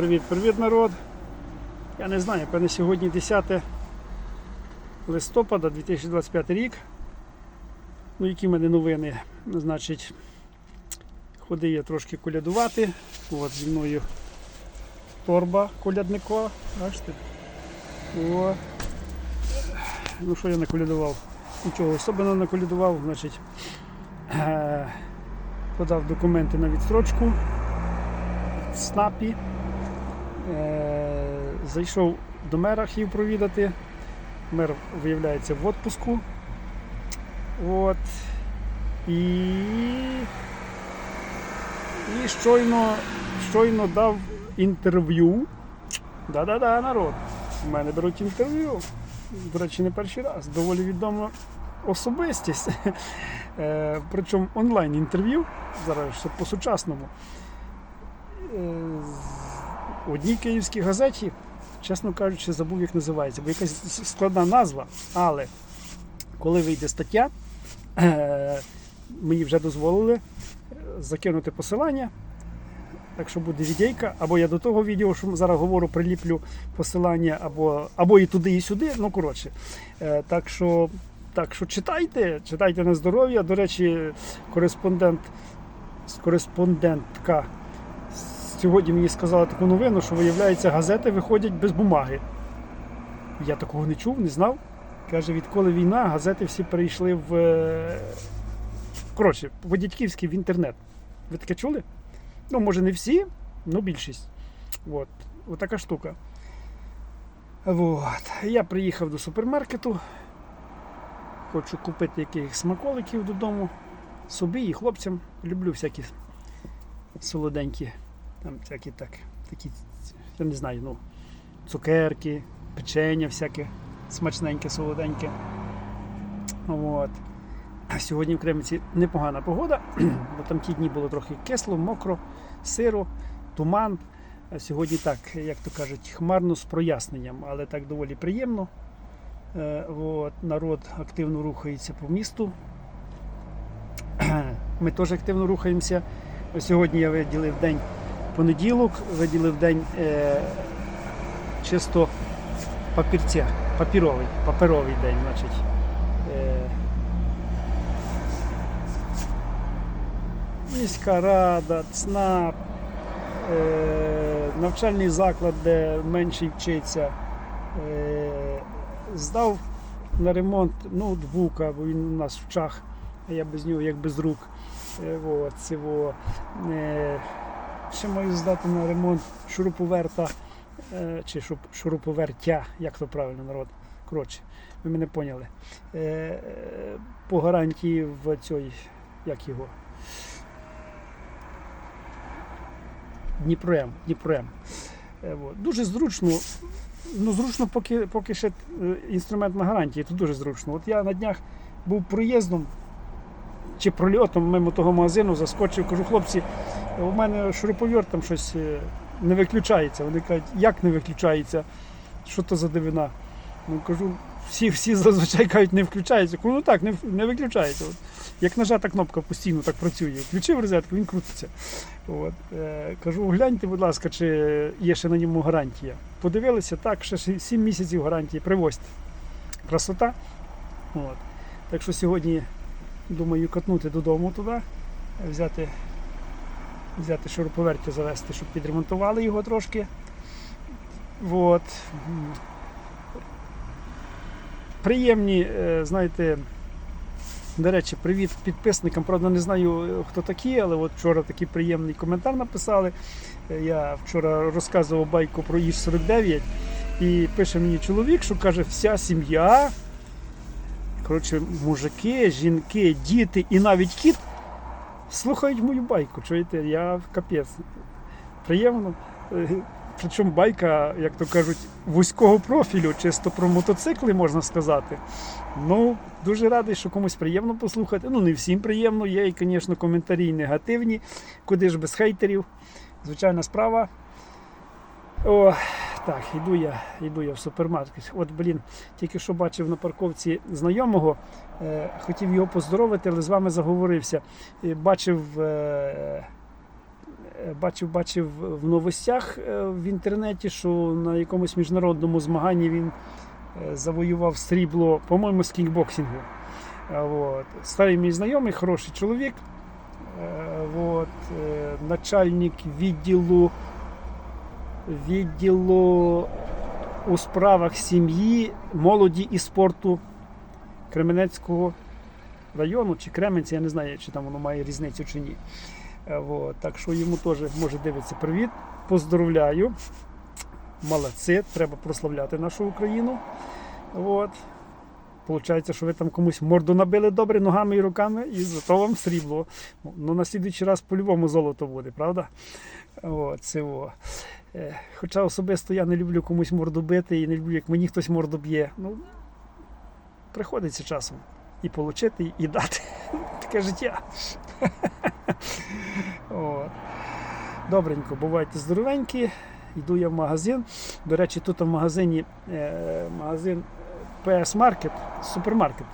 Привіт-привіт, народ. Я не знаю, певне сьогодні 10 листопада 2025 рік. Ну, які мене новини? Значить, ходив я трошки колядувати. От зі мною торба колядникова. Бачите? О. Ну що я наколядував? Нічого особливого наколядував, значить, е, подав документи на відстрочку в СНАПі. Е, Зайшов до мера хотів провідати. Мер виявляється в відпуску. От. І, і щойно, щойно дав інтерв'ю. Да-да-да, народ. У мене беруть інтерв'ю. До речі, не перший раз. Доволі відома особистість. Е, Причому онлайн інтерв'ю. Зараз по-сучасному. В одній київській газеті, чесно кажучи, забув, як називається, бо якась складна назва. Але коли вийде стаття, е, мені вже дозволили закинути посилання. Так що буде відейка, або я до того відео, що зараз говорю, приліплю посилання, або, або і туди, і сюди. Ну, коротше. Е, Так що, так що читайте, читайте на здоров'я. До речі, кореспондент, кореспондентка сьогодні мені сказала таку новину, що виявляється, газети виходять без бумаги. Я такого не чув, не знав. Каже, відколи війна, газети всі перейшли в. е, Коротше, в дядьківський в інтернет. Ви таке чули? Ну, може, не всі, але більшість. От. От така штука. Вот. Я приїхав до супермаркету. Хочу купити якихось смаколиків додому. Собі і хлопцям. Люблю всякі солоденькі. Там всякі так, такі, я не знаю, ну, цукерки, печення всяке смачненьке, солоденьке. От. А сьогодні в Кремниці непогана погода, бо там ті дні було трохи кисло, мокро, сиро, туман. А сьогодні так, як то кажуть, хмарно з проясненням, але так доволі приємно. Е, От, народ активно рухається по місту. Ми теж активно рухаємося. Сьогодні я виділив день понеділок, виділив день е, чисто папірця, папіровий, паперовий день. Значить, е, міська рада, ЦНАП, е, навчальний заклад, де менший вчиться, е, здав на ремонт ноутбука, бо він у нас в чах, а я без нього як без рук. Е, вот, цього. Е, ще маю здати на ремонт шуруповерта е, чи шуруповертя, як то правильно народ. Коротше, ви мене поняли. Е, по гарантії в цій, як його. Дніпром. Дніпром. Е. Дуже зручно. Ну, зручно, поки, поки ще інструмент на гарантії, то дуже зручно. От я на днях був проїздом чи прольотом мимо того магазину заскочив, кажу, хлопці, у мене шуруповерт там щось е, не виключається. Вони кажуть, як не виключається? Що то за дивина? Ну кажу, всі, всі зазвичай кажуть, не включається. Кажу, ну так, не, не виключається. От. Як нажата кнопка постійно так працює. Включив розетку, він крутиться. От. Е, кажу, гляньте, будь ласка, чи є ще на ньому гарантія. Подивилися, так, ще 7 місяців гарантії, привозьте. Красота. От. Так що сьогодні думаю катнути додому туди, взяти, взяти шуруповерті завести, щоб підремонтували його трошки. От. Приємні, е, знаєте, до речі, привіт підписникам. Правда, не знаю, е, хто такі, але от вчора такий приємний коментар написали. Е, Я вчора розказував байку про Іж 49 і пише мені чоловік, що каже, вся сім'я Коротше, мужики, жінки, діти і навіть кіт слухають мою байку. Чуєте, я капець. Приємно. Е, Причому байка, як то кажуть, вузького профілю, чисто про мотоцикли можна сказати. Ну, дуже радий, що комусь приємно послухати. Ну, не всім приємно, є і, звісно, коментарі негативні, куди ж без хейтерів. Звичайна справа. О, так, йду я, йду я в супермаркет. От, блін, тільки що бачив на парковці знайомого, е, хотів його поздоровити, але з вами заговорився. Е, бачив е, Е, Бачив, бачив в новостях е, в інтернеті, що на якомусь міжнародному змаганні він е, завоював срібло, по-моєму, з кікбоксингу. От. Старий мій знайомий, хороший чоловік. От. Начальник відділу відділу у справах сім'ї, молоді і спорту Кременецького району чи Кременці, я не знаю, чи там воно має різницю чи ні. Е, От. Так що йому теж може дивитися привіт. Поздоровляю. Молодці, треба прославляти нашу Україну. От. Получається, що ви там комусь морду набили добре ногами і руками, і зато вам срібло. Ну, на слідуючий раз по-любому золото буде, правда? От, це о. Е, Хоча особисто я не люблю комусь морду бити і не люблю, як мені хтось морду б'є. Ну, приходиться часом і отримати, і дати. Таке життя. От. Добренько, бувайте здоровенькі. Йду я в магазин. До речі, тут в магазині е, магазин PS Market, супермаркет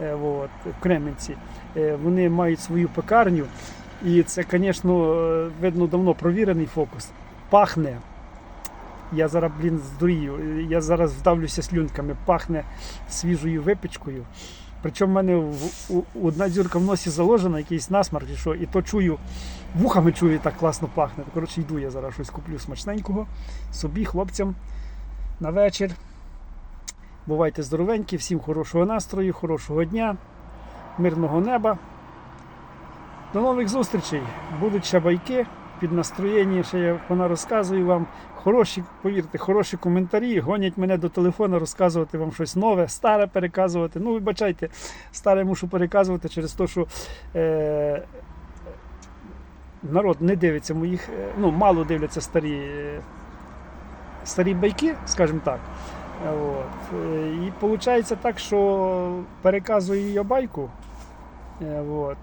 е, от, в Кременці. Е, вони мають свою пекарню. І це, звісно, е, видно давно провірений фокус. Пахне. Я зараз, блін, здурію. Я зараз вдавлюся слюнками, пахне свіжою випічкою. Причому в мене в- у- одна дзюрка в носі заложена, якийсь насмарк, і що, і то чую, вухами чую, так класно пахне. Коротше, йду я зараз щось куплю смачненького собі, хлопцям на вечір. Бувайте здоровенькі, всім хорошого настрою, хорошого дня, мирного неба. До нових зустрічей. Будуть ще байки під настроєння, ще я вона розказую вам. Хороші, повірте, хороші коментарі. Гонять мене до телефону розказувати вам щось нове, старе переказувати. Ну, вибачайте, старе мушу переказувати через те, що е, народ не дивиться моїх, е, ну, мало дивляться старі, е, старі байки, скажімо так. От. Е, І виходить так, що переказую я байку. От.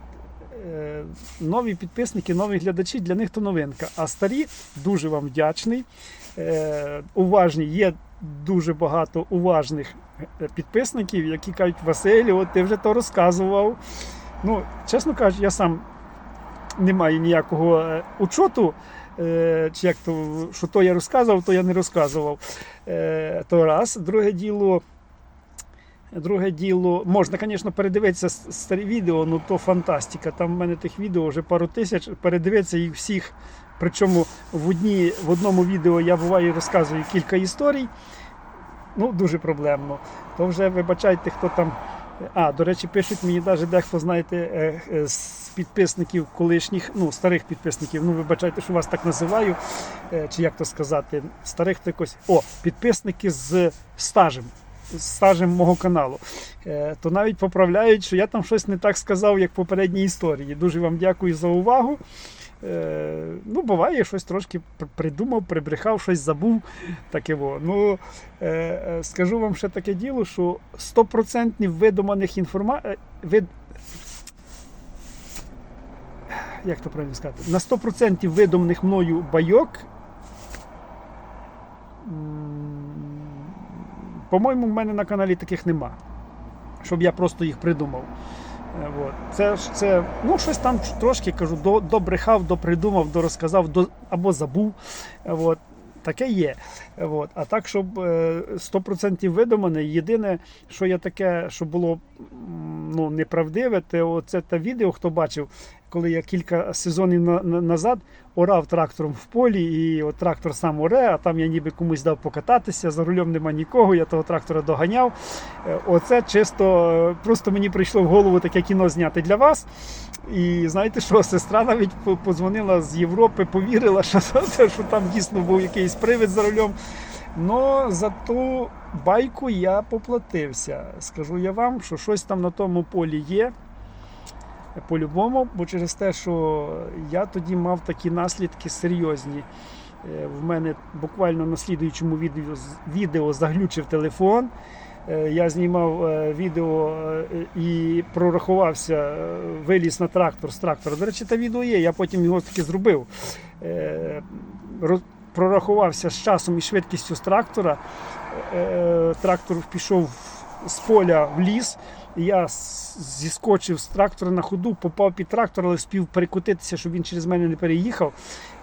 Е, Нові підписники, нові глядачі, для них то новинка. А старі дуже вам вдячний. Е, Уважні, є дуже багато уважних е, підписників, які кажуть, Василю, от ти вже то розказував. Ну, чесно кажучи, я сам не маю ніякого учоту, чи як то, що то я розказував, то я не розказував. То раз. Друге діло. Друге діло, можна, звісно, передивитися старі відео, ну то фантастика. Там в мене тих відео вже пару тисяч. Передивитися їх всіх. Причому в, одні, в одному відео я буваю розказую кілька історій. Ну, дуже проблемно. То вже вибачайте, хто там. А, до речі, пишуть мені навіть дехто, знаєте, е, е, з підписників колишніх, ну, старих підписників. Ну, вибачайте, що вас так називаю. Е, Чи як то сказати, старих то якось. О, підписники з стажем стажем мого каналу, Е, то навіть поправляють, що я там щось не так сказав, як в попередній історії. Дуже вам дякую за увагу. Е, Ну, буває, щось трошки придумав, прибрехав, щось забув. Таке во. Ну, е, скажу вам ще таке діло, що 100% видуманих інформацій. Вид... Як то правильно сказати? На 100% видуманих мною байок. По-моєму, в мене на каналі таких нема. Щоб я просто їх придумав. Е, От. Це, це, ну, щось там трошки кажу, до, добрехав, допридумав, дорозказав, до, або забув. Е, От. Таке є. Е, От. А так, щоб е, 100% видумане, єдине, що є таке, що було ну, неправдиве, це те відео, хто бачив, коли я кілька сезонів на, на- назад орав трактором в полі, і от трактор сам оре, а там я ніби комусь дав покататися, за рулем нема нікого, я того трактора доганяв. Е, Оце чисто е, просто мені прийшло в голову таке кіно зняти для вас. І знаєте що, сестра навіть по- подзвонила з Європи, повірила, що, що там дійсно був якийсь привид за рулем. Но за ту байку я поплатився. Скажу я вам, що щось там на тому полі є. По-любому, бо через те, що я тоді мав такі наслідки серйозні. Е, В мене буквально на слідуючому відео, відео заглючив телефон. Е, Я знімав е, відео і прорахувався, виліз на трактор з трактора. До речі, те відео є, я потім його таки зробив. Прорахувався з часом і швидкістю з трактора. Трактор пішов з поля в ліс. Я зіскочив з трактора на ходу, попав під трактор, але спів перекотитися, щоб він через мене не переїхав.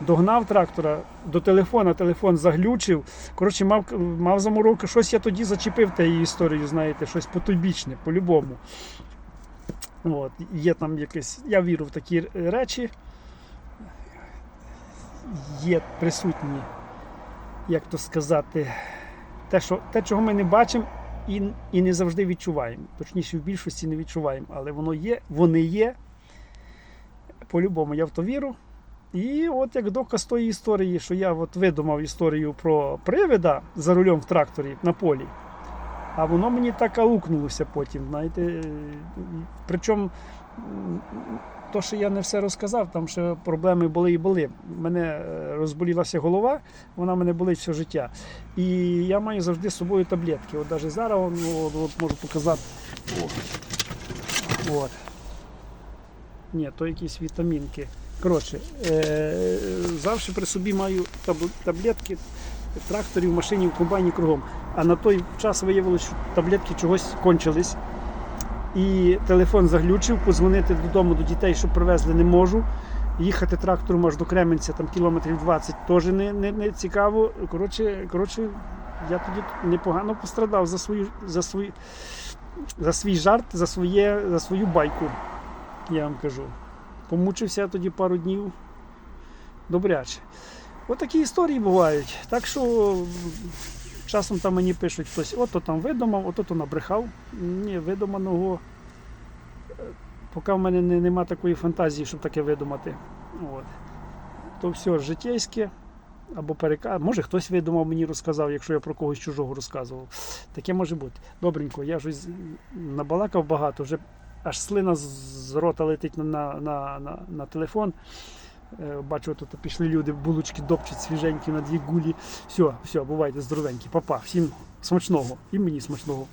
Догнав трактора до телефона, телефон заглючив. Коротше, мав, мав заморовки. Щось я тоді зачепив тією історією, знаєте, щось потойбічне, по-любому. От, є там якесь. Я вірю в такі речі. Є присутні, як то сказати, те, що, те, чого ми не бачимо і, і не завжди відчуваємо. Точніше, в більшості не відчуваємо, але воно є, вони є. По-любому, я в то вірю. І от як доказ тої історії, що я от видумав історію про привида за рулем в тракторі на полі. А воно мені так аукнулося потім. знаєте. Причому то, що я не все розказав, там ще проблеми були і були. Мене е, розболілася голова, вона мене болить все життя. І я маю завжди з собою таблетки. От навіть зараз ну, от, от можу показати. От. Ні, то якісь вітамінки. Коротше, е, завжди при собі маю таб- таблетки в тракторі, в машині, в комбайні кругом. А на той час виявилося, що таблетки чогось кончились. І телефон заглючив, позвонити додому до дітей, щоб привезли, не можу. Їхати трактором аж до Кременця, там кілометрів 20, теж не, не, не цікаво. Коротше, коротше, я тоді непогано пострадав за свою за свій, за свій жарт, за, своє, за свою байку, я вам кажу. Помучився тоді пару днів. Добряче. Отакі історії бувають. Так що часом там мені пишуть хтось, ото там видумав, ото то набрехав. Ні, видуманого. е, Поки в мене не, нема такої фантазії, щоб таке видумати. От. То все життєйське. Або перека... Може хтось видумав, мені розказав, якщо я про когось чужого розказував. Таке може бути. Добренько, я щось набалакав багато, вже аж слина з- рота летить на, на, на, на телефон. Е, Бачу, тут пішли люди, булочки допчуть свіженькі на дві. Все, все, бувайте здоровенькі. Папа, всім смачного і мені смачного.